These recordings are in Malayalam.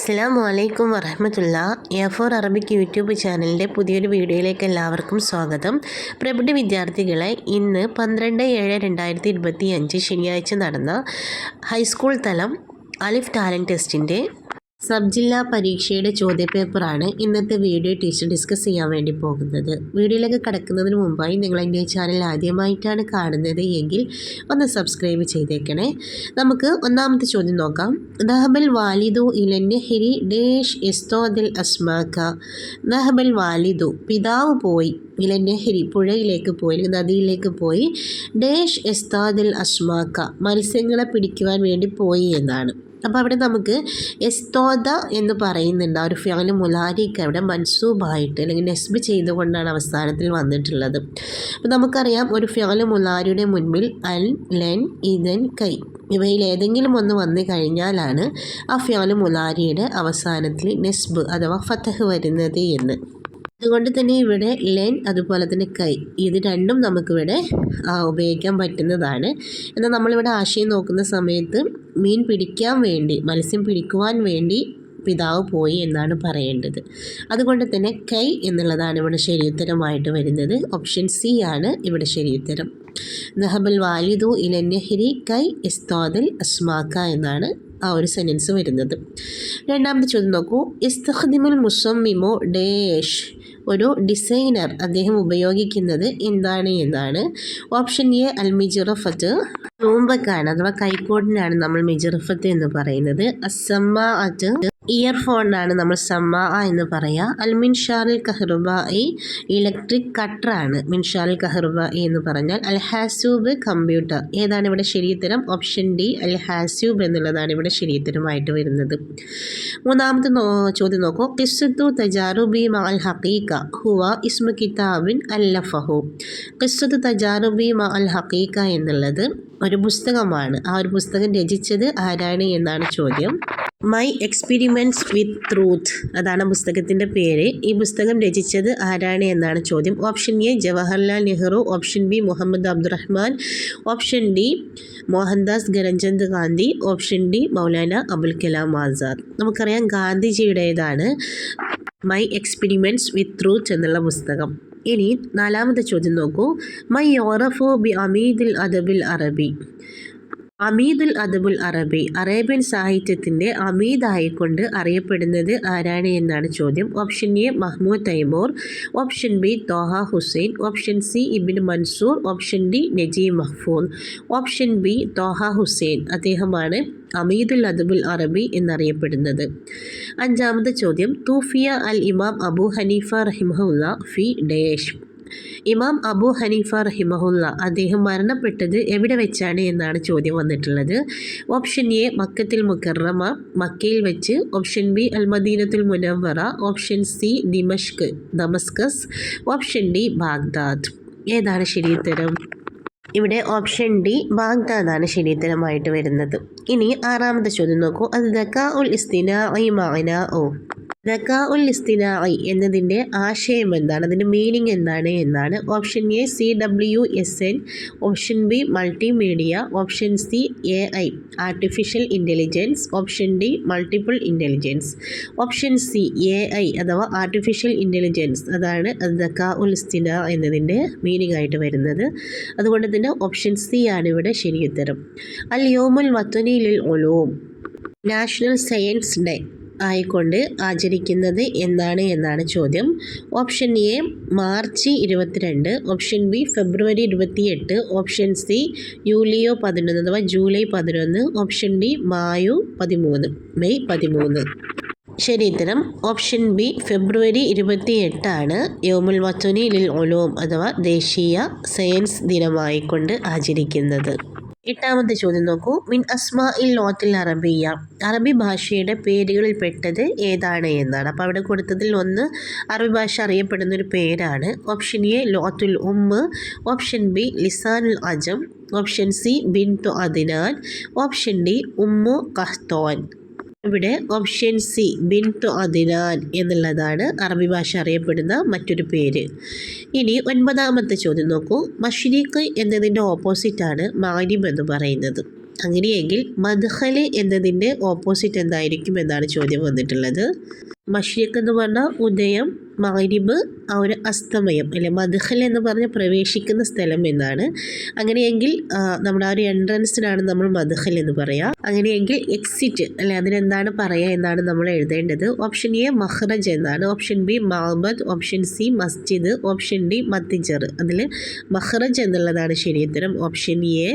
അസ്സാം വലൈക്കും വറഹമത്തുള്ള. എ ഫോർ അറബിക് യൂട്യൂബ് ചാനലിന്റെ പുതിയൊരു വീഡിയോയിലേക്ക് എല്ലാവർക്കും സ്വാഗതം. പ്രബുദ്ധ വിദ്യാർത്ഥികളെ ഇന്ന് പന്ത്രണ്ട് ഏഴ് രണ്ടായിരത്തി ഇരുപത്തി അഞ്ച് ശനിയാഴ്ച നടന്ന ഹൈസ്കൂൾ തലം അലിഫ് ടാലന്റ് ടെസ്റ്റിന്റെ സബ് ജില്ലാ പരീക്ഷയുടെ ചോദ്യപേപ്പറാണ് ഇന്നത്തെ വീഡിയോ ടീച്ചർ ഡിസ്കസ് ചെയ്യാൻ വേണ്ടി പോകുന്നത്. വീഡിയോയിലേക്ക് കടക്കുന്നതിന് മുമ്പായി നിങ്ങൾ എന്റെ ചാനൽ ആദ്യമായിട്ടാണ് കാണുന്നത് എങ്കിൽ ഒന്ന് സബ്സ്ക്രൈബ് ചെയ്തേക്കണേ. നമുക്ക് ഒന്നാമത്തെ ചോദ്യം നോക്കാം. ദഹബൽ വാലിദു ഇലന്നഹിരി ഡേഷ് എസ്തോദിൽ അസ്മാക്ക. ദഹബൽ വാലിദു പിതാവ് പോയി ഇലന്നഹിരി പുഴയിലേക്ക് പോയി നദിയിലേക്ക് പോയി. ഡേഷ് എസ്താദിൽ അസ്മാക്ക മത്സ്യങ്ങളെ പിടിക്കുവാൻ വേണ്ടി പോയി എന്നാണ്. അപ്പോൾ അവിടെ നമുക്ക് എസ്തോദ എന്ന് പറയുന്നുണ്ട്. ആ ഒരു ഫിയാൽ മുലാരിക്ക് അവിടെ മൻസൂബായിട്ട് അല്ലെങ്കിൽ നെസ്ബ് ചെയ്തുകൊണ്ടാണ് അവസാനത്തിൽ വന്നിട്ടുള്ളത്. അപ്പോൾ നമുക്കറിയാം ഒരു ഫിയാൽ മുലാരിയുടെ മുൻപിൽ അൽ ലെൻ ഇതൻ കൈ ഇവയിൽ ഏതെങ്കിലും ഒന്ന് വന്നു കഴിഞ്ഞാലാണ് ആ ഫിയാൽ മുലാരിയുടെ അവസാനത്തിൽ നെസ്ബ് അഥവാ ഫത്തഹ് വരുന്നത് എന്ന്. അതുകൊണ്ട് തന്നെ ഇവിടെ ലെൻ അതുപോലെ തന്നെ കൈ ഇത് രണ്ടും നമുക്കിവിടെ ഉപയോഗിക്കാൻ പറ്റുന്നതാണ്. എന്നാൽ നമ്മളിവിടെ ആശയം നോക്കുന്ന സമയത്ത് മീൻ പിടിക്കാൻ വേണ്ടി മത്സ്യം പിടിക്കുവാൻ വേണ്ടി പിതാവ് പോയി എന്നാണ് പറയേണ്ടത്. അതുകൊണ്ട് തന്നെ കൈ എന്നുള്ളതാണ് ഇവിടെ ശരിയുത്തരമായിട്ട് വരുന്നത്. ഓപ്ഷൻ സി ആണ് ഇവിടെ ശരിയുത്തരം നഹബൽ വാലിദു ഇലന്നഹിരി കൈ ഇസ്താദൽ അസ്മാക്ക എന്നാണ് ആ ഒരു സെന്റൻസ് വരുന്നത്. രണ്ടാമത്തെ ചോദ്യം നോക്കൂ. ഇസ്തഖദിമുൽ മുസമ്മിമോ ഡേഷ്. ഒരു ഡിസൈനർ അദ്ദേഹം ഉപയോഗിക്കുന്നത് എന്താണ് എന്നാണ്. ഓപ്ഷൻ എ അൽ മിജറഫത്ത് തൂമ്പക്കാണ് അഥവാ കൈക്കോടിനാണ് നമ്മൾ മിജറഫത്ത് എന്ന് പറയുന്നത്. അസമ്മ അറ്റ് ഇയർഫോണിനാണ് നമ്മൾ സമ്മ എന്ന് പറയുക അൽ മിൻഷാറിൽ കഹ്റുബായി ഇലക്ട്രിക് കട്ടറാണ് മിൻഷാറിൽ കഹ്റുബായി എന്ന് പറഞ്ഞാൽ. അൽ ഹാസൂബ് കമ്പ്യൂട്ടർ ഏതാണ് ഇവിടെ ശരിയുത്തരം ഓപ്ഷൻ ഡി അൽ ഹാസൂബ് എന്നുള്ളതാണ് ഇവിടെ ശരിയുത്തരമായിട്ട് വരുന്നത്. മൂന്നാമത്തെ ചോദ്യം നോക്കൂ. കിസ്സത്തു തജാറുബി മ അൽ ഹക്കീക്ക ഹുവ ഇസ്മു കിതാബിൻ അല്ലഫഹു. കിസ്സത്തു തജാറുബി മ അൽ ഹക്കീക്ക എന്നുള്ളത് ഒരു പുസ്തകമാണ്. ആ ഒരു പുസ്തകം രചിച്ചത് ആരാണ് എന്നാണ് ചോദ്യം. മൈ എക്സ്പെരിമെന്റ്സ് വിത്ത് ട്രൂത്ത് അതാണ് പുസ്തകത്തിന്റെ പേര്. ഈ പുസ്തകം രചിച്ചത് ആരാണ് എന്നാണ് ചോദ്യം. Option A Jawaharlal Nehru option B Muhammad Abdurahiman option D Mohandas Karamchand Gandhi option D Maulana Abul Kalam Azad നമുക്കറിയാം ഗാന്ധിജിയുടേതാണ് മൈ എക്സ്പെരിമെന്റ്സ് വിത്ത് ട്രൂത്ത് എന്നുള്ള പുസ്തകം. ഇനി നാലാമത്തെ ചോദ്യം നോക്കൂ. മൈ യോറഫോ ബി അമീദുൽ അദബിൽ അറബി അമീദുൽ അദബുൽ അറബി അറേബ്യൻ സാഹിത്യത്തിന്റെ അമീദായിക്കൊണ്ട് അറിയപ്പെടുന്നത് ആരാണ് എന്നാണ് ചോദ്യം. Option A Mahmoud Taymour. Option B Taha Hussein. Option C Ibn Manzur. Option D Najeem Mahfouz option B Taha Hussein. അദ്ദേഹമാണ് അമീദുൽ അദബുൽ അറബി എന്നറിയപ്പെടുന്നത്. അഞ്ചാമത് ചോദ്യം. തൂഫിയ അൽ ഇമാം അബു ഹനീഫ റഹിമഹുല്ല ഫി ഡേഷ് ഇമാം അബു ഹനീഫ റഹിമഹുല്ല അദ്ദേഹം മരണപ്പെട്ടത് എവിടെ വെച്ചാണ് എന്നാണ് ചോദ്യം വന്നിട്ടുള്ളത്. ഓപ്ഷൻ എ മക്കത്തിൽ മുക്കറമ മക്കയിൽ വെച്ച്. ഓപ്ഷൻ ബി അൽ മദീനത്തുൽ Munawwara option C ദിമഷ്ക് Damascus. Option D Baghdad. ഏതാണ് ശരിയുത്തരം ഇവിടെ ഓപ്ഷൻ ഡി ബാഗ്ദാദാണ് ശരിയുത്തരമായിട്ട് വരുന്നത്. ഇനി ആറാമത്തെ ചോദ്യം നോക്കൂ. അത് ദക്കാ ഉൽ ഇസ്തിന ഐ മാന ഓ ദക്ക ഉൽ ഇസ്തിനായി എന്നതിന്റെ ആശയം എന്താണ്? അതിന്റെ മീനിങ് എന്താണ് എന്നാണ് option A C W S N option B multimedia option C A I artificial intelligence option D multiple intelligence option C A I അഥവാ ആർട്ടിഫിഷ്യൽ ഇന്റലിജൻസ് അതാണ് റക്കാ ഉൽ ഇസ്തിന എന്നതിന്റെ മീനിങ് ആയിട്ട് വരുന്നത്. അതുകൊണ്ട് തന്നെ ഓപ്ഷൻ സി ആണ് ഇവിടെ ശരിയുത്തരം. അൽ യോമുൽ വത്തനിലിൽ ഒലോം നാഷണൽ സയൻസ് ഡേ. ആയിക്കൊണ്ട് ആചരിക്കുന്നത് എന്നാണ് എന്നാണ് ചോദ്യം. ഓപ്ഷൻ എ മാർച്ച് ഇരുപത്തിരണ്ട്. ഓപ്ഷൻ ബി ഫെബ്രുവരി ഇരുപത്തിയെട്ട്. ഓപ്ഷൻ സി ജൂലിയോ പതിനൊന്ന് അഥവാ ജൂലൈ പതിനൊന്ന്. ഓപ്ഷൻ ഡി മായു പതിമൂന്ന് മെയ് പതിമൂന്ന്. ശരി ഉത്തരം. ഓപ്ഷൻ ബി ഫെബ്രുവരി ഇരുപത്തി എട്ടാണ് യോമുൽ വത്തുനി ലിൽ ഒലോം അഥവാ ദേശീയ സയൻസ് ദിനമായിക്കൊണ്ട് ആചരിക്കുന്നത്. എട്ടാമത്തെ ചോദ്യം നോക്കൂ. മിൻ അസ്മാ ഇൽ ലോത്തിൽ അറബിയ. അറബി ഭാഷയുടെ പേരുകളിൽ പെട്ടത് ഏതാണ് എന്നാണ്. അപ്പോൾ അവിടെ കൊടുത്തതിൽ ഒന്ന് അറബി ഭാഷ അറിയപ്പെടുന്ന ഒരു പേരാണ്. ഓപ്ഷൻ എ ലോത്തുൽ ഉമ്മ്. ഓപ്ഷൻ ബി ലിസാനുൽ അജം. ഓപ്ഷൻ സി ബിൻ തു അദിനാൻ. ഓപ്ഷൻ ഡി ഉമ്മു കഹ്തോൻ. ഇവിടെ ഓപ്ഷൻ സി ബിൻ തു അദിനാൻ എന്നുള്ളതാണ് അറബി ഭാഷ അറിയപ്പെടുന്ന മറ്റൊരു പേര്. ഇനി ഒൻപതാമത്തെ ചോദ്യം നോക്കൂ. മഷ്രീഖ് എന്നതിന്റെ ഓപ്പോസിറ്റാണ് മാനിം എന്ന് പറയുന്നത്. അങ്ങനെയെങ്കിൽ മദ്ഹൽ എന്നതിന്റെ ഓപ്പോസിറ്റ് എന്തായിരിക്കും എന്നാണ് ചോദ്യം വന്നിട്ടുള്ളത്. മഷ്രിഖ് എന്ന് പറഞ്ഞാൽ ഉദയം മകരിബ് ആ ഒരു അസ്തമയം അല്ലെ മധുഹൽ എന്ന് പറഞ്ഞ പ്രവേശിക്കുന്ന സ്ഥലം എന്നാണ്. അങ്ങനെയെങ്കിൽ നമ്മുടെ ആ ഒരു എൻട്രൻസിനാണ് നമ്മൾ മധുഹൽ എന്ന് പറയുക അങ്ങനെയെങ്കിൽ എക്സിറ്റ് അല്ലെ അതിനെന്താണ് പറയുക എന്നാണ് നമ്മൾ എഴുതേണ്ടത്. ഓപ്ഷൻ എ മഹ്റജ് എന്നാണ്. ഓപ്ഷൻ ബി മഹബദ് ഓപ്ഷൻ സി മസ്ജിദ്. ഓപ്ഷൻ ഡി മത്തിജർ. അതിൽ മഹ്റജ് എന്നുള്ളതാണ് ശരിയുത്തരം ഓപ്ഷൻ എ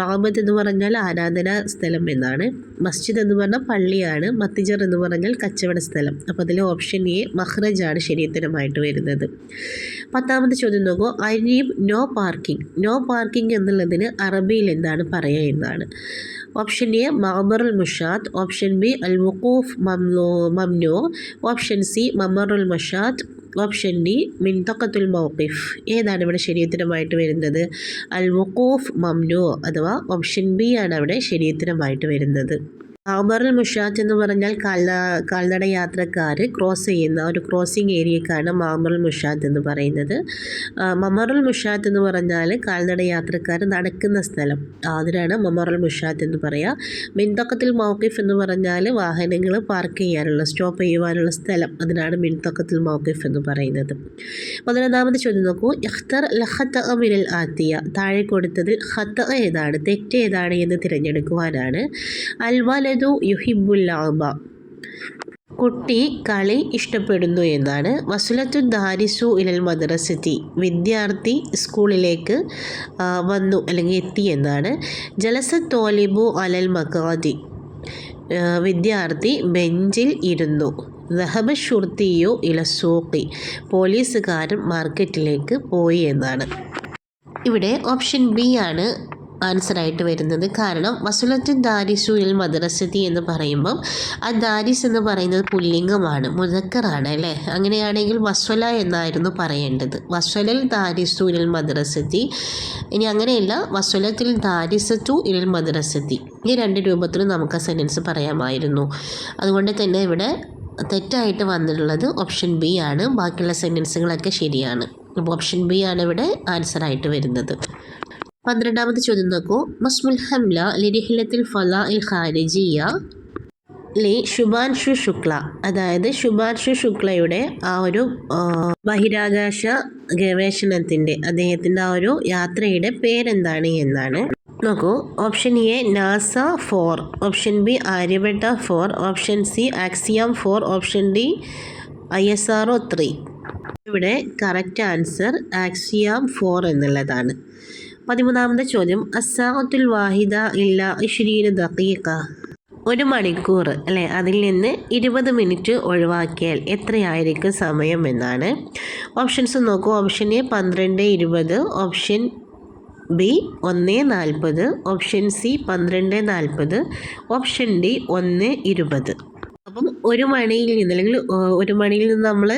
മഹബദ് എന്ന് പറഞ്ഞാൽ ആരാധനാ സ്ഥലം എന്നാണ്. മസ്ജിദ് എന്ന് പറഞ്ഞാൽ പള്ളിയാണ്. മത്തിജർ എന്ന് പറഞ്ഞാൽ കച്ചവട സ്ഥലം. അപ്പോൾ അതിൽ ഓപ്ഷൻ എ മഹ്റജാണ് ശരിയുത്തരമായിട്ട് വരുന്നത്. പത്താമത്തെ ചോദ്യം നോക്കൂ. അരിയും നോ പാർക്കിംഗ്. നോ പാർക്കിംഗ് എന്നുള്ളതിന് അറബിയിൽ എന്താണ് പറയുക എന്നാണ്. ഓപ്ഷൻ എ മമറുൽ മുഷാദ്. ഓപ്ഷൻ ബി അൽ മുക്കൂഫ് മംനോ മംനോ. ഓപ്ഷൻ സി മമറുൽ മുഷാദ്. ഓപ്ഷൻ ഡി മിൻതക്കത്തുൽ മൗഖിഫ്. ഏതാണ് ഇവിടെ ശരിയുത്തരമായിട്ട് വരുന്നത്? അൽ മുക്കൂഫ് മംനോ അഥവാ ഓപ്ഷൻ ബി ആണ് അവിടെ ശരിയുത്തരമായിട്ട് വരുന്നത്. മാമറുൽ മുഷാത്ത് എന്ന് പറഞ്ഞാൽ കാൽന കാൽനട യാത്രക്കാർ ക്രോസ് ചെയ്യുന്ന ഒരു ക്രോസിംഗ് ഏരിയക്കാണ് മാമറുൽ മുഷാത്ത് എന്ന് പറയുന്നത്. മമറൽ മുഷാത്ത് എന്ന് പറഞ്ഞാൽ കാൽനട യാത്രക്കാർ നടക്കുന്ന സ്ഥലം. അതിനാണ് മമറുൽ മുഷാത്ത് എന്ന് പറയുക മിൻതക്കത്തിൽ മൗക്കിഫ് എന്ന് പറഞ്ഞാൽ വാഹനങ്ങൾ പാർക്ക് ചെയ്യാനുള്ള സ്റ്റോപ്പ് ചെയ്യുവാനുള്ള സ്ഥലം. അതിനാണ് മിൻതക്കത്തിൽ മൗക്കിഫ് എന്ന് പറയുന്നത്. പതിനൊന്നാമത് ചോദ്യം നോക്കൂ. ഇഖ്തർ ലഹത്ത മിനൽ ആത്തിയ. താഴെ കൊടുത്തതിൽ ഹത്ത ഏതാണ്? തെറ്റ് ഏതാണ് എന്ന് തിരഞ്ഞെടുക്കുവാനാണ്. അൽ വലതു യുഹിബുൽ ആബ കുട്ടി കളി ഇഷ്ടപ്പെടുന്നു എന്നാണ്. വസുലത്തു ദാരിസു ഇലൽ മദ്രസത്തി. വിദ്യാർത്ഥി സ്കൂളിലേക്ക് വന്നു അല്ലെങ്കിൽ എത്തി എന്നാണ്. ജലസ തോലിബു അലൽ മഖാദി. ആ, വിദ്യാർത്ഥി ബെഞ്ചിൽ ഇരുന്നു. ദഹബ ഷുർത്തിയോ ഇലസൂക്കി പോലീസുകാരൻ മാർക്കറ്റിലേക്ക് പോയി എന്നാണ്. ഇവിടെ ഓപ്ഷൻ ബി ആണ്. ആൻസർ ആയിട്ട് വരുന്നത്. കാരണം വസുലത്തിൻ ദാരിസുനിൽ മദ്രസതി എന്ന് പറയുമ്പം ആ ദാരിസ് എന്ന് പറയുന്നത് പുല്ലിംഗമാണ് മുതക്കറാണ് അല്ലേ? അങ്ങനെയാണെങ്കിൽ വസ്വല എന്നായിരുന്നു പറയേണ്ടത്. വസ്വലൽ ദാരിസു ഇൽ മദ്രസത്തി ഇനി അങ്ങനെയല്ല വസ്വലത്തിൽ ദാരിസത്തു ഇൽ മദ്രസതി. ഈ രണ്ട് രൂപത്തിലും നമുക്ക് ആ സെന്റൻസ് പറയാമായിരുന്നു. അതുകൊണ്ട് തന്നെ ഇവിടെ തെറ്റായിട്ട് വന്നിട്ടുള്ളത് ഓപ്ഷൻ ബി ആണ്. ബാക്കിയുള്ള സെന്റൻസുകളൊക്കെ ശരിയാണ്. അപ്പോൾ ഓപ്ഷൻ ബി ആണ് ഇവിടെ ആൻസർ ആയിട്ട് വരുന്നത്. പന്ത്രണ്ടാമത്തെ ചോദ്യം നോക്കൂ. മസ്മുൽ ഹംല ലിരിഹിലത്തിൽ ഫല ഇൽ ഖാരിജിയ ലി ശുഭാൻഷു ശുക്ല. അതായത് ശുഭാൻഷു ശുക്ലയുടെ ആ ഒരു ബഹിരാകാശ ഗവേഷണത്തിന്റെ അദ്ദേഹത്തിന്റെ ആ ഒരു യാത്രയുടെ പേരെന്താണ് എന്നാണ്. നോക്കൂ. Option A NASA four option B Aryabhata four option C Axiom four option D I S R O three. ഇവിടെ കറക്റ്റ് ആൻസർ ആക്സിയാം ഫോർ എന്നുള്ളതാണ്. പതിമൂന്നാമത്തെ ചോദ്യം അസാഖത്തുൽ വാഹിദ ഇല്ല ഇഷ്രീന ദീക്ക ഒരു മണിക്കൂർ അല്ലേ? അതിൽ നിന്ന് ഇരുപത് മിനിറ്റ് ഒഴിവാക്കിയാൽ എത്രയായിരിക്കും സമയം എന്നാണ്. ഓപ്ഷൻസ് നോക്കൂ. ഓപ്ഷൻ എ പന്ത്രണ്ട് ഇരുപത് ഓപ്ഷൻ ബി ഒന്ന് നാൽപ്പത് ഓപ്ഷൻ സി പന്ത്രണ്ട് നാൽപ്പത് ഓപ്ഷൻ ഡി ഒന്ന് ഇരുപത്. അപ്പം ഒരു മണിയിൽ നിന്ന് അല്ലെങ്കിൽ ഒരു മണിയിൽ നിന്ന് നമ്മൾ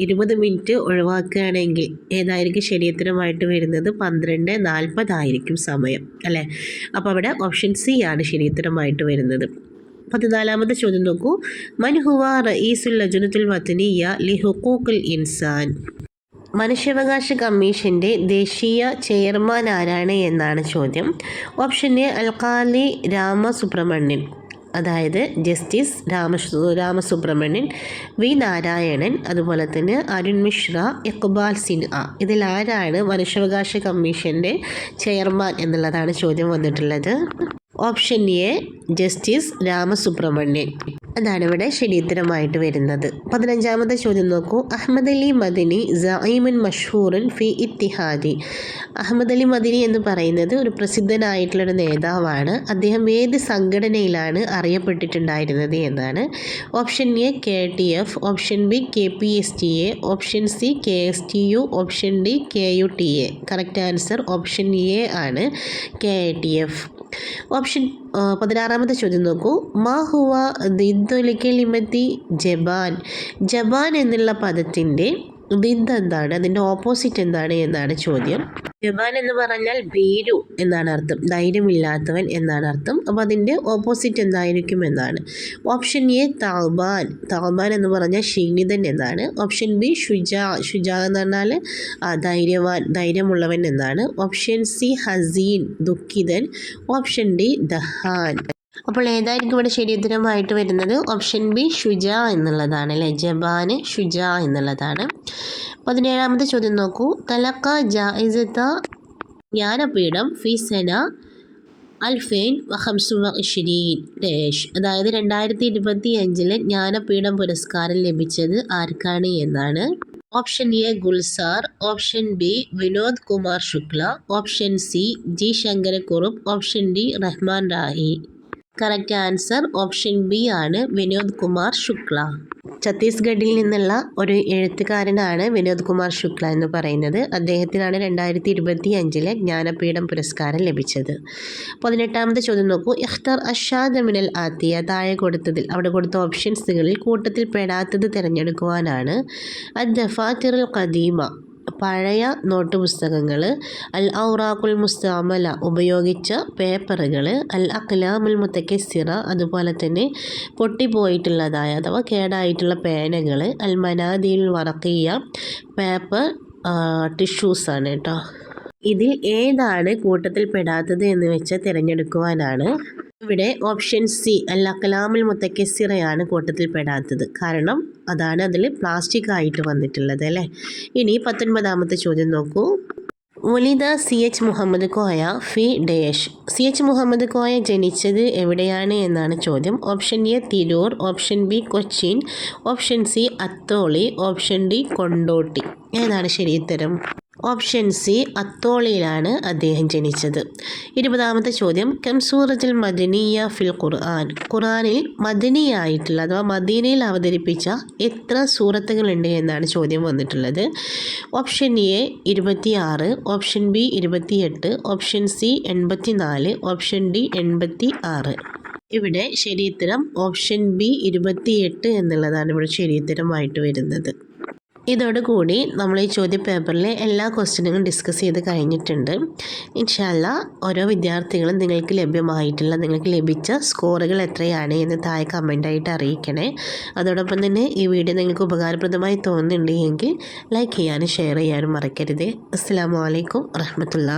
ഇരുപത് മിനിറ്റ് ഒഴിവാക്കുകയാണെങ്കിൽ ഏതായിരിക്കും ശരീരത്തിനുമായിട്ട് വരുന്നത്? പന്ത്രണ്ട് നാൽപ്പതായിരിക്കും സമയം അല്ലേ? അപ്പോൾ അവിടെ ഓപ്ഷൻ സി ആണ് ശരീരത്തിനുമായിട്ട് വരുന്നത്. പതിനാലാമത്തെ ചോദ്യം നോക്കൂ. മൻഹുവ ഈസുൽ ലജുനത്തുൽ വത്തനിയ ലി ഹുക്കൂക്കുൽ ഇൻസാൻ. മനുഷ്യാവകാശ കമ്മീഷന്റെ ദേശീയ ചെയർമാൻ ആരാണ് എന്നാണ് ചോദ്യം. ഓപ്ഷൻ എ അൽക്കാലി രാമസുബ്രഹ്മണ്യൻ. അതായത് ജസ്റ്റിസ് രാമ രാമസുബ്രഹ്മണ്യൻ വി നാരായണൻ അതുപോലെ തന്നെ അരുൺ മിശ്ര ഇക്ബാൽ സിൻഹ. ഇതിൽ ആരാണ് മനുഷ്യാവകാശ കമ്മീഷന്റെ ചെയർമാൻ എന്നുള്ളതാണ് ചോദ്യം വന്നിട്ടുള്ളത്. Option A justice Ramasubramanian. അതാണ് ഇവിടെ ശരിയുത്തരമായിട്ട് വരുന്നത്. പതിനഞ്ചാമത്തെ ചോദ്യം നോക്കൂ. അഹമ്മദ് അലി മദിനി സൈമുൻ മഷൂറിൻ ഫി ഇത്തിഹാദി. അഹമ്മദ് അലി മദിനി എന്ന് പറയുന്നത് ഒരു പ്രസിദ്ധനായിട്ടുള്ളൊരു നേതാവാണ്. അദ്ദേഹം ഏത് സംഘടനയിലാണ് അറിയപ്പെട്ടിട്ടുണ്ടായിരുന്നത് എന്നാണ്. Option A K T F. Option B K P S T A. Option C K S T U. Option D K U T A. Correct answer option A ആണ്. K T F. ഓപ്ഷൻ പതിനാറാമത്തെ ചോദ്യം നോക്കൂ. മാ ഹുവ ദിദ്ദുലിക്കലിമത്തി ജബാൻ. ജബാൻ എന്നുള്ള പദത്തിന്റെ ദിന്ത് എന്താണ് അതിന്റെ ഓപ്പോസിറ്റ് എന്താണ് എന്നാണ് ചോദ്യം. ജബാൻ എന്ന് പറഞ്ഞാൽ ഭീരു എന്നാണ് അർത്ഥം. ധൈര്യമില്ലാത്തവൻ എന്നാണ് അർത്ഥം. അപ്പോൾ അതിന്റെ ഓപ്പോസിറ്റ് എന്തായിരിക്കും എന്നാണ്. ഓപ്ഷൻ എ താൽബാൻ താൽബാൻ എന്ന് പറഞ്ഞാൽ ക്ഷീണിതൻ എന്നാണ്. Option B Shuja. ഷുജാ എന്ന് പറഞ്ഞാൽ ധൈര്യവാൻ ധൈര്യമുള്ളവൻ എന്നാണ്. ഓപ്ഷൻ സി ഹസീൻ ദുഃഖിതൻ. ഓപ്ഷൻ ഡി ദഹാൻ. അപ്പോൾ ഏതായിരിക്കും ഇവിടെ ശരി ഉത്തരമായിട്ട് വരുന്നത്? ഓപ്ഷൻ ബി ഷുജ എന്നുള്ളതാണ് അല്ലേ? ജബാന് ഷുജ എന്നുള്ളതാണ്. പതിനേഴാമത്തെ ചോദ്യം നോക്കൂ. തലക്ക ജായിസത്ത ജ്ഞാനപീഠം ഫിസന അൽഫൈൻ വഹംസു ഇഷിരീൻ ഡേഷ്. അതായത് രണ്ടായിരത്തി ഇരുപത്തി അഞ്ചിലെ ജ്ഞാനപീഠം പുരസ്കാരം ലഭിച്ചത് ആർക്കാണ് എന്നാണ്. Option A Gulzar. Option B Vinod Kumar Shukla. Option C G Sankarakurup. Option D Rahman Rahi correct answer option B ആണ് വിനോദ് കുമാർ ശുക്ല. ഛത്തീസ്ഗഡിൽ നിന്നുള്ള ഒരു എഴുത്തുകാരനാണ് വിനോദ് കുമാർ ശുക്ല എന്ന് പറയുന്നത്. അദ്ദേഹത്തിനാണ് രണ്ടായിരത്തി ഇരുപത്തി അഞ്ചിലെ ജ്ഞാനപീഠം പുരസ്കാരം ലഭിച്ചത്. പതിനെട്ടാമത്തെ ചോദ്യം നോക്കൂ. ഇഖ്തർ അഷാദ് മിനൽ ആത്തിയ താഴെ കൊടുത്തതിൽ അവിടെ കൊടുത്ത ഓപ്ഷൻസുകളിൽ കൂട്ടത്തിൽ പെടാത്തത് തിരഞ്ഞെടുക്കുവാനാണ്. അദ് ദഫാത്തിറുൽ ഖദീമ പഴയ നോട്ട് പുസ്തകങ്ങൾ അൽ ഔറാഖുൽ മുസ്താമല ഉപയോഗിച്ച പേപ്പറുകൾ അൽ അഖ്ലാമുൽ മുത്തക്കസിറ അതുപോലെ തന്നെ പൊട്ടിപ്പോയിട്ടുള്ളതായ അഥവാ കേടായിട്ടുള്ള പേനകൾ അൽ മനാദിയിൽ വറക്കിയ പേപ്പർ ടിഷ്യൂസാണ് കേട്ടോ ഇതിൽ ഏതാണ് കൂട്ടത്തിൽ പെടാത്തത് എന്ന് വെച്ച് തിരഞ്ഞെടുക്കുവാനാണ്. ഇവിടെ ഓപ്ഷൻ സി അക്കലാമുൽ മുത്തക്കസിറയാണ് കൂട്ടത്തിൽ പെടാത്തത്. കാരണം അതാണ് അതിൽ പ്ലാസ്റ്റിക് ആയിട്ട് വന്നിട്ടുള്ളത് അല്ലേ? ഇനി പത്തൊൻപതാമത്തെ ചോദ്യം നോക്കൂ. ഒലിദ സി എച്ച് മുഹമ്മദ് കോയ ഫി dash C H Muhammad Koya ജനിച്ചത് എവിടെയാണ് എന്നാണ് ചോദ്യം. Option A Tirur option B Cochin option C Atholi option D Kondotty. ഏതാണ് ശരി ഉത്തരം? ഓപ്ഷൻ സി അത്തോളിയിലാണ് അദ്ദേഹം ജനിച്ചത്. ഇരുപതാമത്തെ ചോദ്യം കം സൂറത്തുൽ മദനിയ ഫിൽ ഖുർആൻ. ഖുർആനിൽ മദനിയായിട്ടുള്ള അഥവാ മദീനയിൽ അവതരിപ്പിച്ച എത്ര സൂറത്തുകളുണ്ട് എന്നാണ് ചോദ്യം വന്നിട്ടുള്ളത്. ഓപ്ഷൻ എ ഇരുപത്തിയാറ് ഓപ്ഷൻ ബി ഇരുപത്തിയെട്ട് ഓപ്ഷൻ സി എൺപത്തി നാല് ഓപ്ഷൻ ഡി എൺപത്തി ആറ് ഇവിടെ ശരിയുത്തരം ഓപ്ഷൻ ബി ഇരുപത്തിയെട്ട് എന്നുള്ളതാണ് ഇവിടെ ശരിയുത്തരമായിട്ട് വരുന്നത്. ഇതോടുകൂടി നമ്മൾ ഈ ചോദ്യ പേപ്പറിലെ എല്ലാ ക്വസ്റ്റ്യനുകളും ഡിസ്കസ് ചെയ്ത് കഴിഞ്ഞിട്ടുണ്ട്. ഇൻഷാല്ല ഓരോ വിദ്യാർത്ഥികളും നിങ്ങൾക്ക് ലഭ്യമായിട്ടുള്ള നിങ്ങൾക്ക് ലഭിച്ച സ്കോറുകൾ എത്രയാണ് എന്ന് താഴെ കമന്റായിട്ട് അറിയിക്കണേ. അതോടൊപ്പം തന്നെ ഈ വീഡിയോ നിങ്ങൾക്ക് ഉപകാരപ്രദമായി തോന്നുന്നുണ്ടെങ്കിൽ ലൈക്ക് ചെയ്യാനും ഷെയർ ചെയ്യാനും മറക്കരുത്. അസ്സാം വലൈക്കും വറഹമത്തുള്ള